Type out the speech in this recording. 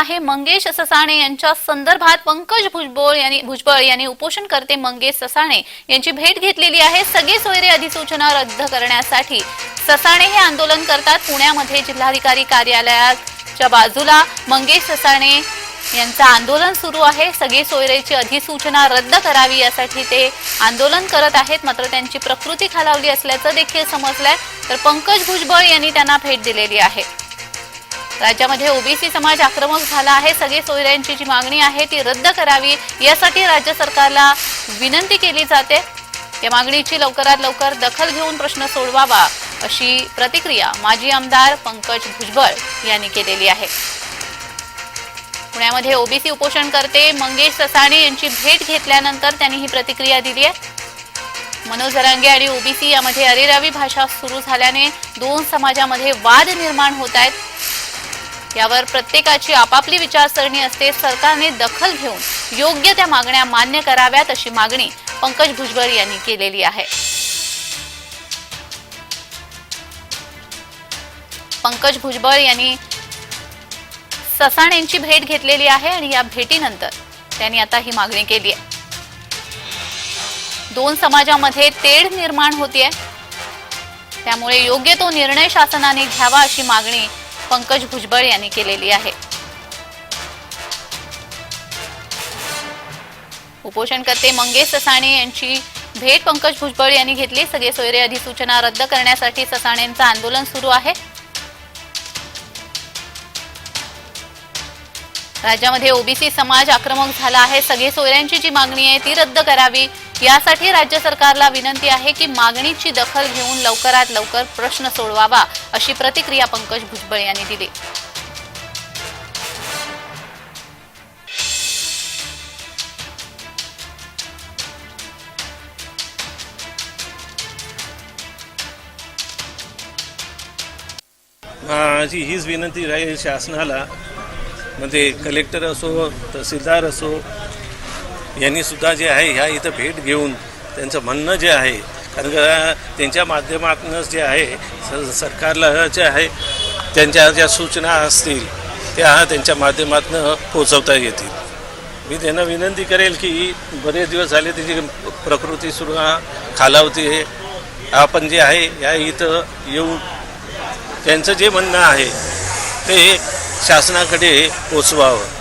आहे. मंगेश ससाणे यांच्या संदर्भात पंकज भुजबळ यांनी भुजबळ यांनी उपोषणकर्ते मंगेश ससाणे यांची भेट घेतलेली आहे. सगळे सोयरे अधिसूचना रद्द करण्यासाठी ससाणे हे आंदोलन करतात. पुण्यामध्ये जिल्हाधिकारी कार्यालयाच्या बाजूला मंगेश ससाणे यांचं आंदोलन सुरू आहे. सगळे सोयरेची अधिसूचना रद्द करावी यासाठी ते आंदोलन करत आहेत. मात्र त्यांची प्रकृती खालावली असल्याचं देखील समजलंय. तर पंकज भुजबळ यांनी त्यांना भेट दिलेली आहे. राज्यामध्ये ओबीसी समाज आक्रमक झाला आहे. सगळे सोयऱ्यांची जी मागणी आहे ती रद्द करावी यासाठी राज्य सरकारला विनंती केली जाते. या मागणीची लवकरात लवकर दखल घेऊन प्रश्न सोडवावा अशी प्रतिक्रिया माजी आमदार पंकज भुजबळ यांनी केलेली आहे. पुण्यामध्ये ओबीसी उपोषणकर्ते मंगेश ससाणे यांची भेट घेतल्यानंतर त्यांनी ही प्रतिक्रिया दिली आहे. मनोज जरांगे आणि ओबीसी यामध्ये अरेरावी भाषा सुरू झाल्याने दोन समाजामध्ये वाद निर्माण होत आहेत. यावर प्रत्येकाची आपापली विचारसरणी असते. सरकारने दखल घेऊन योग्य त्या मागण्या मान्य कराव्यात अशी मागणी पंकज भुजबळ यांनी केलेली आहे. पंकज भुजबळ यांनी ससाण यांची भेट घेतलेली आहे आणि या भेटीनंतर त्यांनी आता ही मागणी केली आहे. दोन समाजामध्ये तेढ निर्माण होतीये. त्यामुळे योग्य तो निर्णय शासनाने घ्यावा अशी मागणी पंकज भुजबळ यांनी केलेली आहे. उपोषणकर्ते मंगेश ससाणे यांची भेट पंकज भुजबळ यांनी घेतली. सगळे सोयरे अधिसूचना रद्द करण्यासाठी ससाणेंचं आंदोलन सुरू आहे. राज्यामध्ये ओबीसी समाज आक्रमक झाला आहे. सगळे सोयऱ्यांची जी मागणी आहे ती रद्द करावी. यासाठी राज्य सरकारला विनंती आहे की मागणीची दखल घेऊन लवकरात लवकर प्रश्न सोडवावा अशी प्रतिक्रिया पंकज भुजबळ यांनी दिली. माझी हीच विनंती राहील शासनाला. म्हणजे कलेक्टर असो तहसीलदार असो यांनी सुद्धा जे आहे ह्या इथं भेट घेऊन त्यांचं म्हणणं जे आहे कारण का त्यांच्या माध्यमातूनच जे आहे स- सरकारला जे आहे त्यांच्या ज्या सूचना असतील त्या त्यांच्या माध्यमातून पोचवता येतील. मी त्यांना विनंती करेल की बरेच दिवस झाले त्याची प्रकृती सुरू खालावती आहे. आपण जे आहे या इथं येऊन त्यांचं जे म्हणणं आहे ते शासनाकडे पोचवावं.